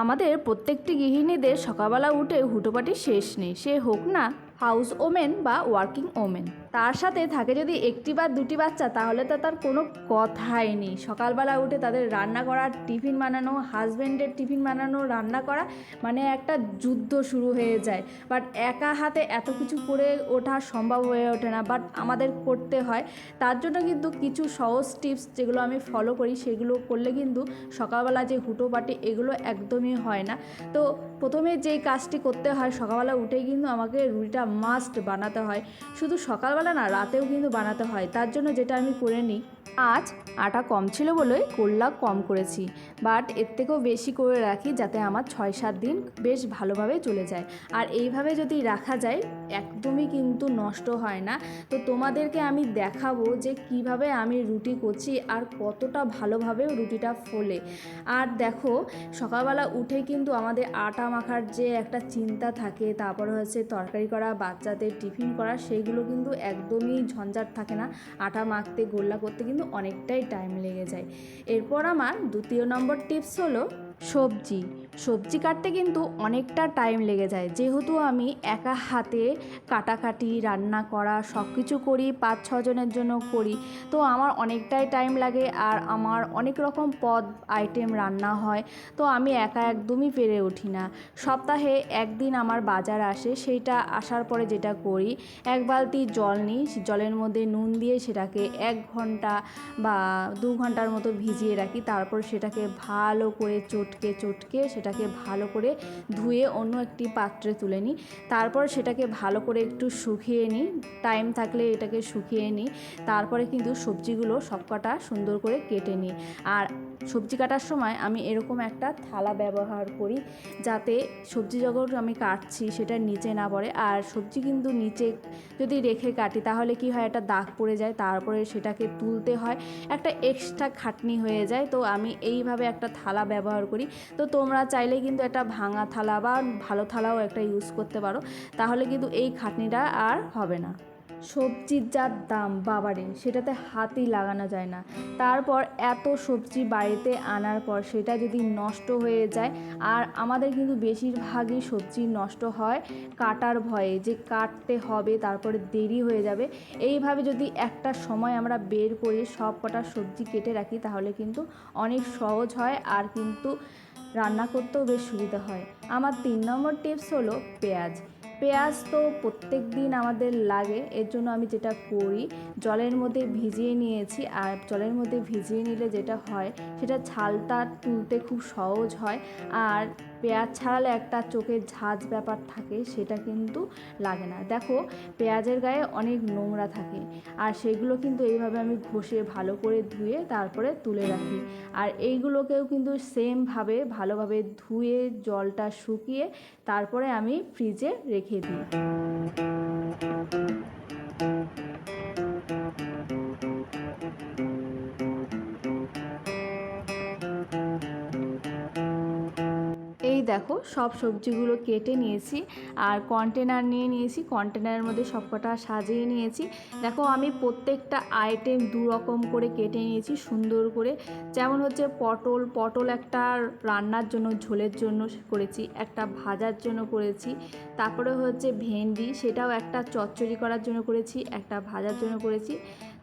আমাদের প্রত্যেকটি গৃহিণীদের সকালবেলা উঠে হুটোপাটি শেষ নেই সে হোক না হাউস ওমেন বা ওয়ার্কিং ওমেন। তার সাথে থাকে যদি একটি বা দুটি বাচ্চা, তাহলে তো তার কোনো কথাই নেই। সকালবেলা উঠে তাদের রান্না করা, টিফিন বানানো হাজব্যান্ডের টিফিন বানানো, রান্না করা মানে একটা যুদ্ধ শুরু হয়ে যায়। বাট একা হাতে এত কিছু করে ওঠা সম্ভব হয়ে ওঠে না। বাট আমাদের করতে হয়। তার জন্য কিন্তু কিছু সহজ টিপস যেগুলো আমি ফলো করি, সেগুলো করলে কিন্তু সকালবেলা যে হুটোপাটি এগুলো একদমই হয় না। তো প্রথমে যেই কাজটি করতে হয় সকালবেলা উঠেই কিন্তু আমাকে রুটিটা মাস্ট বানাতে হয়। শুধু সকালবেলা না, রাতেও কিন্তু বানাতে হয়। তার জন্য যেটা আমি করে নিই, আজ আটা কম ছিল বলে কোল্লা কম করেছি। বাট এর থেকেও বেশি করে রাখি যাতে আমার ছয় সাত দিন বেশ ভালোভাবে চলে যায়। আর এইভাবে যদি রাখা যায়, একদমই কিন্তু নষ্ট হয় না। তো তোমাদেরকে আমি দেখাবো যে কীভাবে আমি রুটি করছি আর কতটা ভালোভাবে রুটিটা ফোলে। আর দেখো, সকালবেলা উঠে কিন্তু আমাদের আটা মাখার যে একটা চিন্তা থাকে, তারপর হচ্ছে তরকারি করা বাচ্চাদের টিফিন করা সেইগুলো কিন্তু একদমই ঝঞ্ঝাট থাকে না। আটা মাখতে, গোল্লা করতে কিন্তু অনেকটাই টাইম লেগে যায়। এরপর আমার দ্বিতীয় নম্বর টিপস হলো সবজি। সবজি কাটতে কিন্তু অনেকটা টাইম লেগে যায়। যেহেতু আমি একা হাতে কাটাকাটি, রান্না করা সব কিছু করি, পাঁচ ছজনের জন্য করি, তো আমার অনেকটাই টাইম লাগে আর আমার অনেক রকম পদ আইটেম রান্না হয়, তো আমি একা একদমই পেরে উঠি না। সপ্তাহে একদিন আমার বাজার আসে, সেইটা আসার পরে যেটা করি, এক বালতি জল নিই জলের মধ্যে নুন দিয়ে সেটাকে এক ঘণ্টা বা দু ঘণ্টার মতো ভিজিয়ে রাখি, তারপর সেটাকে ভালো করে চটকে চটকে সেটাকে ভালো করে ধুয়ে অন্য একটি পাত্রে তুলে নিই। তারপর সেটাকে ভালো করে একটু শুকিয়ে নিই। টাইম থাকলে এটাকে শুকিয়ে নিই। তারপরে কিন্তু সবজিগুলো সবকটা সুন্দর করে কেটে নিই। আর সবজি কাটার সময় আমি এরকম একটা থালা ব্যবহার করি যাতে সবজি যখন আমি কাটছি সেটা নিচে না পড়ে। আর সবজি কিন্তু নিচে যদি রেখে কাটি তাহলে কি হয় একটা দাগ পড়ে যায়। তারপরে সেটাকে তুলতে হয়। একটা এক্সট্রা খাটনি হয়ে যায়। তো আমি এইভাবে একটা থালা ব্যবহার করি। তো তোমরা চাইলে কিন্তু একটা ভাঙা থালা বা ভালো থালাও একটা ইউজ করতে পারো। তাহলে কিন্তু এই খাটনিটা আর হবে না। সবজির যা দাম, বাবারে, সেটাতে হাতই লাগানো যায় না। তারপর এত সবজি বাড়িতে আনার পর সেটা যদি নষ্ট হয়ে যায়, আর আমাদের কিন্তু বেশিরভাগই সবজি নষ্ট হয় কাটার ভয়ে, যে কাটতে হবে তারপরে দেরি হয়ে যাবে। এইভাবে যদি একটা সময় আমরা বের করে সব কটা সবজি কেটে রাখি, তাহলে কিন্তু অনেক সহজ হয়, আর কিন্তু রান্না করতেও বেশ সুবিধা হয়। আমার তিন নম্বর টিপস হলো পেঁয়াজ। পেঁয়াজ তো প্রত্যেক দিন আমাদের লাগে, এর জন্য আমি যেটা করি, জলের মধ্যে ভিজিয়ে নিয়েছি, আর জলের মধ্যে ভিজিয়ে নিলে যেটা হয়, সেটা ছালটা তুলতে খুব সহজ হয়, আর পেঁয়াজ ছাড়ালে একটা চোখের ঝাঁজ ব্যাপার থাকে, সেটা কিন্তু লাগে না। দেখো, পেঁয়াজের গায়ে অনেক নোংরা থাকে আর সেগুলো কিন্তু এইভাবে আমি ঘষে ভালো করে ধুয়ে তারপরে তুলে রাখি। আর এইগুলোকেও কিন্তু সেমভাবে ভালোভাবে ধুয়ে, জলটা শুকিয়ে তারপরে আমি ফ্রিজে রেখে দিই। এই দেখো, সব সবজিগুলো কেটে নিয়েছি আর কন্টেনার নিয়ে নিয়েছি। কন্টেনারের মধ্যে সবকটা সাজিয়ে নিয়েছি। দেখো, আমি প্রত্যেকটা আইটেম দু রকম করে কেটে নিয়েছি, সুন্দর করে। যেমন হচ্ছে পটল পটল একটা রান্নার জন্য, ঝোলের জন্য করেছি, একটা ভাজার জন্য করেছি। তারপরে হচ্ছে ভেন্ডি, সেটাও একটা চচ্চড়ি করার জন্য করেছি, একটা ভাজার জন্য করেছি।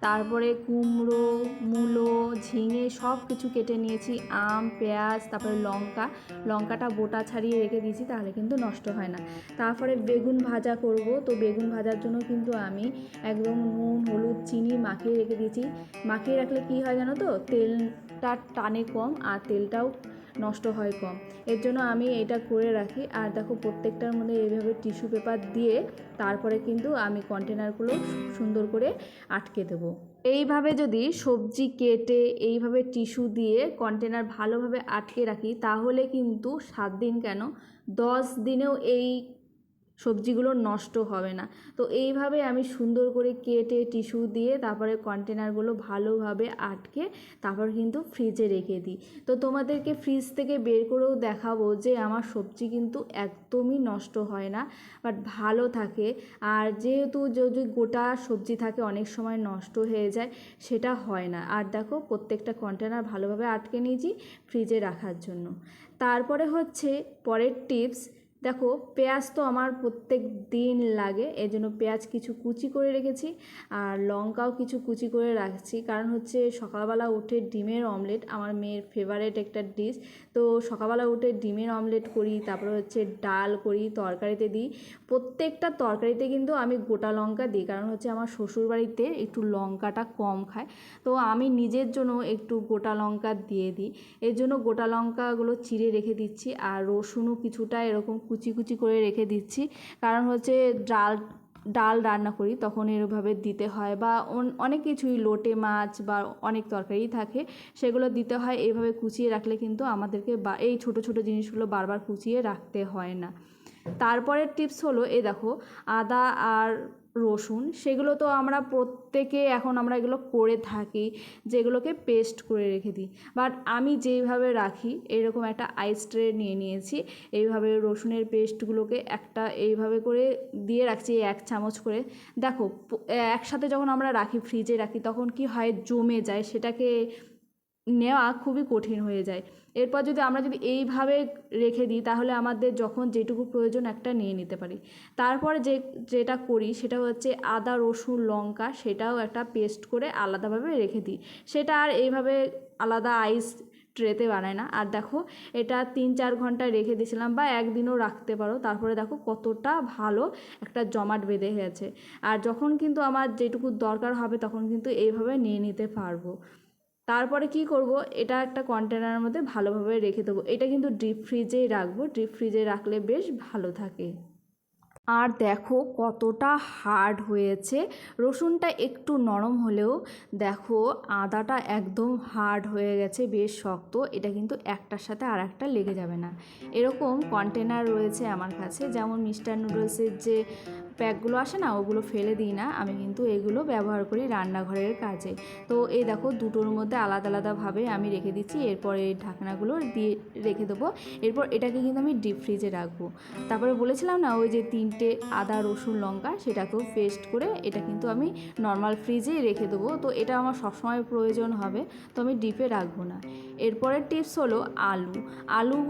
তারপরে কুমড়ো, মূলো, ঝিঙে সব কিছু কেটে নিয়েছি, আম, পেঁয়াজ, তারপরে লঙ্কা। লঙ্কাটা বোটা ছাড়িয়ে রেখে দিয়েছি, তাহলে কিন্তু নষ্ট হয় না। তারপরে বেগুন ভাজা করব, তো বেগুন ভাজার জন্য কিন্তু আমি একদম নুন, হলুদ, চিনি মাখিয়ে রেখে দিয়েছি। মাখিয়ে রাখলে কি হয় জানো তো, তেলটা টানে কম আর তেলটাও নষ্ট হয় কম। এর জন্য আমি এটা করে রাখি। আর দেখো, প্রত্যেকটার মধ্যে এইভাবে টিস্যু পেপার দিয়ে তারপরে কিন্তু আমি কন্টেনারগুলো সুন্দর করে আটকে দেবো। এইভাবে যদি সবজি কেটে এইভাবে টিস্যু দিয়ে কন্টেনার ভালোভাবে আটকে রাখি, তাহলে কিন্তু সাত দিন কেন? দশ দিনেও এই সবজিগুলো নষ্ট হবে না। তো এইভাবে আমি সুন্দর করে কেটে টিস্যু দিয়ে তারপরে কন্টেনারগুলো ভালোভাবে আটকে তারপর কিন্তু ফ্রিজে রেখে দিই। তো তোমাদেরকে ফ্রিজ থেকে বের করেও দেখাবো যে আমার সবজি কিন্তু একদমই নষ্ট হয় না বাট ভালো থাকে। আর যেহেতু যদি গোটা সবজি থাকে অনেক সময় নষ্ট হয়ে যায়, সেটা হয় না। আর দেখো প্রত্যেকটা কন্টেনার ভালোভাবে আটকে নিয়েছি ফ্রিজে রাখার জন্য। তারপরে হচ্ছে পরের টিপস দেখো, পেঁয়াজ তো আমার প্রত্যেক দিন লাগে এই জন্য পেঁয়াজ কিছু কুচি করে রেখেছি, আর লঙ্কাও কিছু কুচি করে রাখছি। কারণ হচ্ছে সকালবেলা উঠে ডিমের অমলেট আমার মেয়ের ফেভারেট একটা ডিশ তো সকালবেলা উঠে ডিমের অমলেট করি, তারপরে হচ্ছে ডাল করি, তরকারিতে দিই। প্রত্যেকটা তরকারিতে কিন্তু আমি গোটা লঙ্কা দিই, কারণ হচ্ছে আমার শ্বশুরবাড়িতে একটু লঙ্কাটা কম খায়। তো আমি নিজের জন্য একটু গোটা লঙ্কা দিয়ে দিই। এর জন্য গোটা লঙ্কাগুলো চিড়ে রেখে দিচ্ছি, আর রসুনও কিছুটা এরকম কুচি কুচি করে রেখে দিচ্ছি। কারণ হচ্ছে ডাল ডাল রান্না করি তখন এরভাবে দিতে হয় বা অন- অনেক কিছুই লোটে মাছ বা অনেক তরকারি থাকে সেগুলো দিতে হয়। এইভাবে কুচিয়ে রাখলে কিন্তু আমাদেরকে বা, এই ছোট ছোট জিনিসগুলো বারবার কুচিয়ে রাখতে হয় না। তারপরের টিপস হলো এ দেখো, আদা আর রসুন, সেগুলো তো আমরা প্রত্যেকে এখন আমরা এগুলো করে থাকি, যেগুলোকে পেস্ট করে রেখে দিই। বাট আমি যেইভাবে রাখি, এরকম একটা আইস ট্রে নিয়ে নিয়েছি, এইভাবে রসুনের পেস্টগুলোকে একটা এইভাবে করে দিয়ে রাখছি, এক চামচ করে। দেখো একসাথে যখন আমরা রাখি ফ্রিজে রাখি, তখন কি হয়, জমে যায়, সেটাকে নেওয়া খুবই কঠিন হয়ে যায়। এরপর যদি আমরা যদি এইভাবে রেখে দিই, তাহলে আমাদের যখন যেটুকু প্রয়োজন একটা নিয়ে নিতে পারি। তারপরে যে, যেটা করি সেটা হচ্ছে আদা, রসুন, লঙ্কা সেটাও একটা পেস্ট করে আলাদাভাবে রেখে দিই। সেটা আর এইভাবে আলাদা আইস ট্রেতে বানায় না। আর দেখো, এটা তিন চার ঘণ্টা রেখে দিয়েছিলাম বা একদিনও রাখতে পারো। তারপরে দেখো কতটা ভালো একটা জমাট বেঁধে গেছে। আর যখন কিন্তু আমার যেটুকু দরকার হবে, তখন কিন্তু এইভাবে নিয়ে নিতে পারব। তারপরে কি করব? এটা একটা কন্টেনারের মধ্যে ভালোভাবে রেখে দেবো। এটা কিন্তু ডিপ ফ্রিজেই রাখব। ডিপ ফ্রিজে রাখলে বেশ ভালো থাকে। আর দেখো কতটা হার্ড হয়েছে। রসুনটা একটু নরম হলেও দেখো আদাটা একদম হার্ড হয়ে গেছে, বেশ শক্ত। এটা কিন্তু একটার সাথে আর একটা লেগে যাবে না। এরকম কন্টেনার রয়েছে আমার কাছে। যেমন মিস্টার নুডলসের যে প্যাকগুলো আসে না, ওগুলো ফেলে দিই না। আমি কিন্তু এগুলো ব্যবহার করি রান্নাঘরের কাজে। তো এই দেখো, দুটোর মধ্যে আলাদা আলাদাভাবে আমি রেখে দিচ্ছি। এরপর ঢাকনাগুলো দিয়ে রেখে দেবো। এরপর এটাকে কিন্তু আমি ডিপ ফ্রিজে রাখব। তারপরে বলেছিলাম না, ওই যে তিনটে আদা, রসুন, লঙ্কা সেটাকেও পেস্ট করে এটা কিন্তু আমি নর্মাল ফ্রিজেই রেখে দেবো। তো এটা আমার সবসময় প্রয়োজন হবে, তো আমি ডিপে রাখব না। এরপরের টিপস হলো আলু। আলু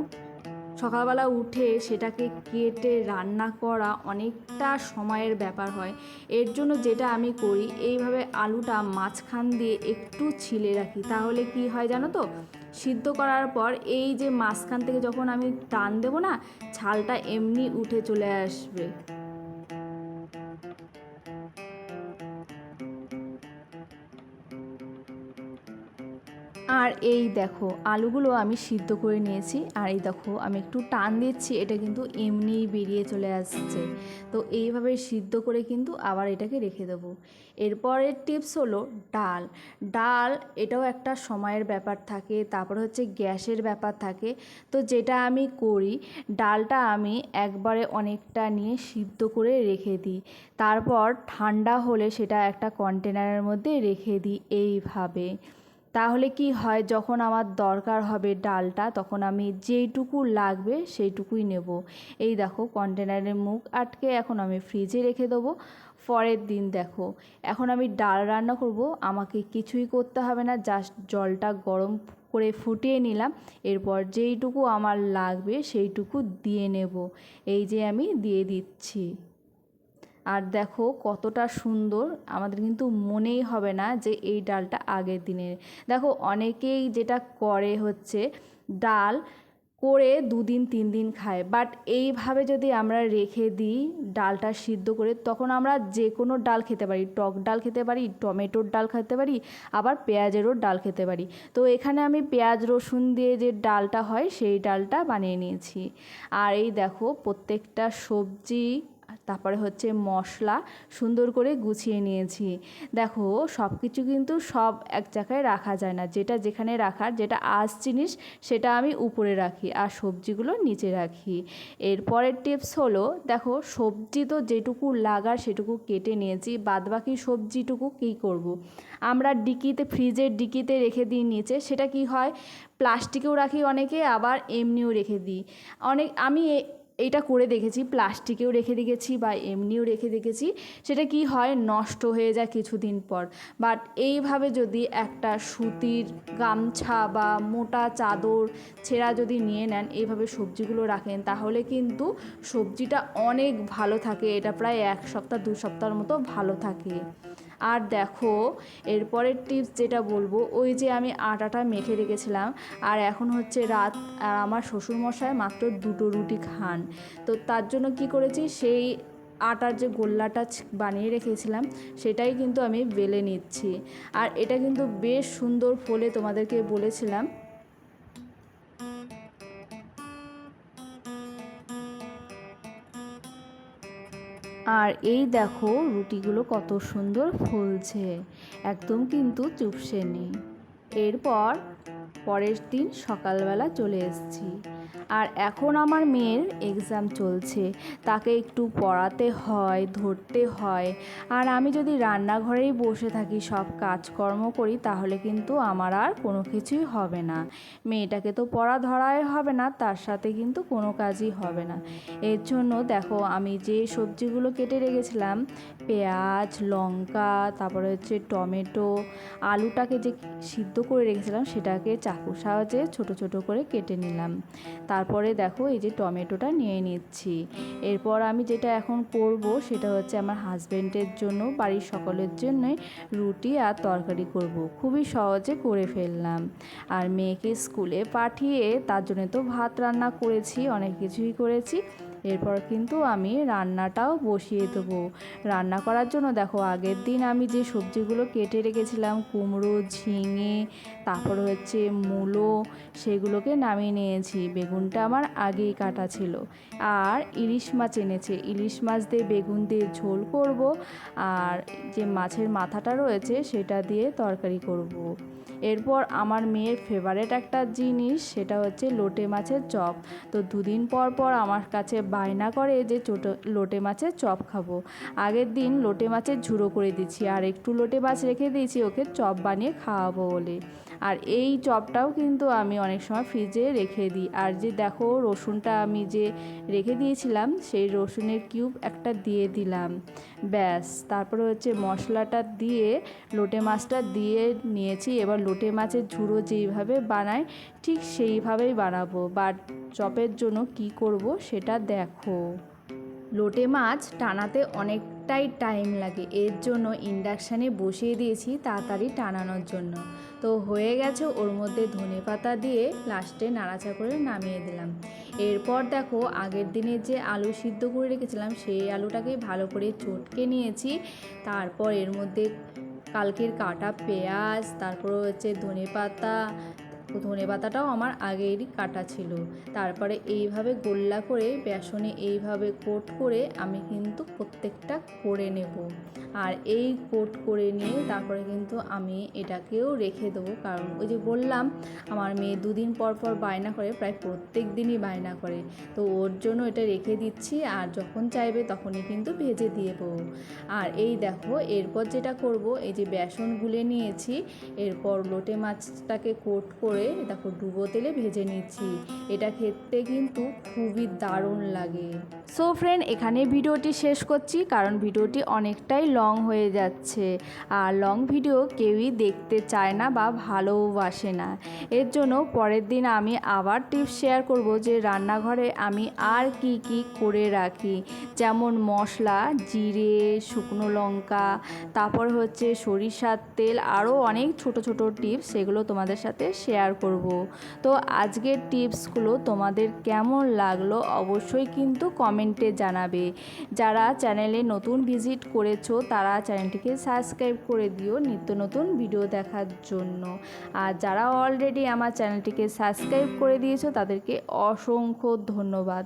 সকালবেলা উঠে সেটাকে কেটে রান্না করা অনেকটা সময়ের ব্যাপার হয়। এর জন্য যেটা আমি করি, এইভাবে আলুটা মাঝখান দিয়ে একটু ছিলে রাখি। তাহলে কি হয় জানো তো? সিদ্ধ করার পর এই যে মাঝখান থেকে যখন আমি টান দেবো না, ছালটা এমনি উঠে চলে আসবে। আর এই দেখো, আলুগুলো আমি সিদ্ধ করে নিয়েছি। আর এই দেখো, আমি একটু টান দিচ্ছি, এটা কিন্তু এমনিই বেরিয়ে চলে আসছে। তো এইভাবে সিদ্ধ করে কিন্তু আবার এটাকে রেখে দেবো। এরপরের টিপস হলো ডাল। ডাল, এটাও একটা সময়ের ব্যাপার থাকে, তারপর হচ্ছে গ্যাসের ব্যাপার থাকে। তো যেটা আমি করি, ডালটা আমি একবারে অনেকটা নিয়ে সিদ্ধ করে রেখে দিই। তারপর ঠান্ডা হলে সেটা একটা কন্টেনারের মধ্যে রেখে দিই, এইভাবে। তাহলে কি হয়, যখন আমার দরকার হবে ডালটা, তখন আমি যেইটুকু লাগবে সেইটুকুই নেব। এই দেখো কন্টেনারের মুখ আটকে এখন আমি ফ্রিজে রেখে দেবো। পরের দিন দেখো, এখন আমি ডাল রান্না করব, আমাকে কিছুই করতে হবে না জাস্ট জলটা গরম করে ফুটিয়ে নিলাম। এরপর যেইটুকু আমার লাগবে সেইটুকু দিয়ে নেব। এই যে আমি দিয়ে দিচ্ছি। আর দেখো কতটা সুন্দর, আমাদের কিন্তু মনেই হবে না যে এই ডালটা আগের দিনের। দেখো অনেকেই যেটা করে হচ্ছে, ডাল করে দুদিন তিন দিন খায়। বাট এইভাবে যদি আমরা রেখে দিই ডালটা সিদ্ধ করে, তখন আমরা যে কোনো ডাল খেতে পারি। টক ডাল খেতে পারি, টমেটোর ডাল খেতে পারি, আবার পেঁয়াজেরও ডাল খেতে পারি। তো এখানে আমি পেঁয়াজ, রসুন দিয়ে যে ডালটা হয়, সেই ডালটা বানিয়ে নিয়েছি। আর এই দেখো প্রত্যেকটা সবজি তারপরে হচ্ছে মশলা সুন্দর করে গুছিয়ে নিয়েছি। দেখো সব কিছু কিন্তু সব এক জায়গায় রাখা যায় না। যেটা যেখানে রাখার, যেটা আজ জিনিস, সেটা আমি উপরে রাখি আর সবজিগুলো নিচে রাখি। এরপরের টিপস হলো, দেখো, সবজি তো যেটুকু লাগার সেটুকু কেটে নিয়েছি, বাদবাকি সবজিটুকু কী করব। আমরা ডিকিতে, ফ্রিজের ডিকিতে রেখে দিই নিচে, সেটা কি হয়? প্লাস্টিকেও রাখি অনেকে, আবার এমনিও রেখে দিই। অনেক, আমি এইটা করে দেখেছি, প্লাস্টিকেও রেখে দেখেছি বা এমনিও রেখে দেখেছি, সেটা কি হয় নষ্ট হয়ে যায় কিছুদিন পর। বাট এইভাবে যদি একটা সুতির গামছা বা মোটা চাদর ছেঁড়া যদি নিয়ে নেন, এইভাবে সবজিগুলো রাখেন, তাহলে কিন্তু সবজিটা অনেক ভালো থাকে। এটা প্রায় এক সপ্তাহ, দু সপ্তাহের মতো ভালো থাকে। আর দেখো, এরপরের টিপস যেটা বলব, ওই যে আমি আটাটা মেখে রেখেছিলাম, আর এখন হচ্ছে রাত, আর আমার শ্বশুরমশাই মাত্র দুটো রুটি খান। তো তার জন্য কি করেছি, সেই আটার যে গোল্লাটা বানিয়ে রেখেছিলাম, সেটাই কিন্তু আমি বেলে নিচ্ছি। আর এটা কিন্তু বেশ সুন্দর ফলে তোমাদেরকে বলেছিলাম আর এই দেখো রুটিগুলো কত সুন্দর ফুলছে। একদম কিন্তু চুপসে নেই। এরপর পরের দিন সকালবেলা চলে এসেছি। আর এখন আমার মেয়ের এক্সাম চলছে। তাকে একটু পড়াতে হয়, ধরতে হয়। আর আমি যদি রান্নাঘরেই বসে থাকি, সব কাজকর্ম করি, তাহলে কিন্তু আমার আর কোনো কিছুই হবে না। মেয়েটাকে তো পড়া ধরাই হবে না, তার সাথে কিন্তু কোনো কাজই হবে না। এর জন্য দেখো, আমি যে সবজিগুলো কেটে রেখেছিলাম পেঁয়াজ, লঙ্কা, তারপরে হচ্ছে টমেটো, আলুটাকে যে সিদ্ধ করে রেখেছিলাম সেটাকে চাকুর সাহায্যে ছোট ছোট করে কেটে নিলাম। তারপরে দেখো এই যে টমেটোটা নিয়ে নিচ্ছি। এরপর আমি যেটা এখন করব সেটা হচ্ছে আমার হাজব্যান্ডের জন্য, বাড়ির সকলের জন্যই রুটি আর তরকারি করব। খুবই সহজে করে ফেললাম। আর মেয়েকে স্কুলে পাঠিয়ে তার জন্য তো ভাত রান্না করেছি, অনেক কিছুই করেছি। এরপর কিন্তু আমি রান্নাটাও বসিয়ে দেবো। রান্না করার জন্য দেখো, আগের দিন আমি যে সবজিগুলো কেটে রেখেছিলাম, কুমড়ো, ঝিঙে, তারপর হচ্ছে মূলো, সেগুলোকে নামিয়ে নিয়েছি। বেগুনটা আমার আগেই কাটা ছিল। আর ইলিশ মাছ এনেছে। ইলিশ মাছ দিয়ে বেগুন দিয়ে ঝোল করব। আর যে মাছের মাথাটা রয়েছে, সেটা দিয়ে তরকারি করব। এরপর আমার মেয়ের ফেভারেট একটা জিনিস সেটা হচ্ছে লোটে মাছের চপ। তো দুদিন পর পর আমার কাছে বায়না করে যে ছোটো লোটে মাছের চপ খাব। আগের দিন লোটে মাছের ঝুড়ো করে দিচ্ছি আর একটু লোটে মাছ রেখে দিয়েছি, ওকে চপ বানিয়ে খাওয়াবো বলে। আর এই চপটাও কিন্তু আমি অনেক সময় ফ্রিজে রেখে দিই। আর যে দেখো রসুনটা আমি যে রেখে দিয়েছিলাম, সেই রসুনের কিউব একটা দিয়ে দিলাম। ব্যাস, তারপরে হচ্ছে মশলাটা দিয়ে, লোটে মাছটা দিয়ে নিয়েছি। এবার লোটে মাছের ঝুড়ো যেইভাবে বানায় ঠিক সেইভাবেই বানাবো। বাট চপের জন্য কি করব সেটা দেখো। লোটে মাছ টানাতে অনেকটাই টাইম লাগে। এর জন্য ইন্ডাকশানে বসিয়ে দিয়েছি তাড়াতাড়ি টানানোর জন্য। তো হয়ে গেছে ওর মধ্যে ধনে পাতা দিয়ে লাস্টে নাড়াচা করে নামিয়ে দিলাম। এরপর দেখো আগের দিনে যে আলু সিদ্ধ করে রেখেছিলাম, সেই আলুটাকে ভালো করে চটকে নিয়েছি। তারপর এর মধ্যে কালকের কাটা পেঁয়াজ, তারপর হচ্ছে ধনে পাতা ধনে পাতাটাও আমার আগেরই কাটা ছিল। তারপরে এইভাবে গোল্লা করে, বেসনে এইভাবে কোট করে আমি কিন্তু প্রত্যেকটা করে নেব। আর এই কোট করে নিয়ে তারপরে কিন্তু আমি এটাকেও রেখে দেবো। কারণ ওই যে বললাম, আমার মেয়ে দুদিন পর পর বায়না করে, প্রায় প্রত্যেক দিনই বায়না করে। তো ওর জন্য এটা রেখে দিচ্ছি, আর যখন চাইবে তখনই কিন্তু ভেজে দেবো। আর এই দেখো, এরপর যেটা করব, এই যে বেসন গুলে নিয়েছি, এরপর লোটে মাছটাকে কোট করে দেখো, ডুবো তেলে ভেজে নিচ্ছি। এটা খেতে কিন্তু খুবই দারুণ লাগে। সো ফ্রেন্ড এখানে ভিডিওটি শেষ করছি, কারণ ভিডিওটি অনেকটাই লং হয়ে যাচ্ছে। আর লং ভিডিও কেউই দেখতে চায় না বা ভালোবাসে না। এর জন্য পরের দিন আমি আবার টিপস শেয়ার করব যে রান্নাঘরে আমি আর কি কি করে রাখি। যেমন মশলা, জিরে, শুকনো লঙ্কা, তারপর হচ্ছে সরিষার তেল আরও অনেক ছোট ছোট টিপস সেগুলো তোমাদের সাথে শেয়ার করব। তো আজকের টিপসগুলো তোমাদের কেমন লাগল অবশ্যই কিন্তু কমেন্টে জানাবে। যারা চ্যানেলে নতুন ভিজিট করেছ, তারা চ্যানেলটিকে সাবস্ক্রাইব করে দিও নিত্য নতুন ভিডিও দেখার জন্য। আর যারা অলরেডি আমার চ্যানেলটিকে সাবস্ক্রাইব করে দিয়েছ, তাদেরকে অসংখ্য ধন্যবাদ।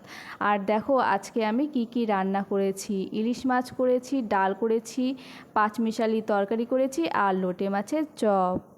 আর দেখো, আজকে আমি কি কি রান্না করেছি। ইলিশ মাছ করেছি, ডাল করেছি, পাঁচমিশালি তরকারি করেছি, আর লোটে মাছের চপ।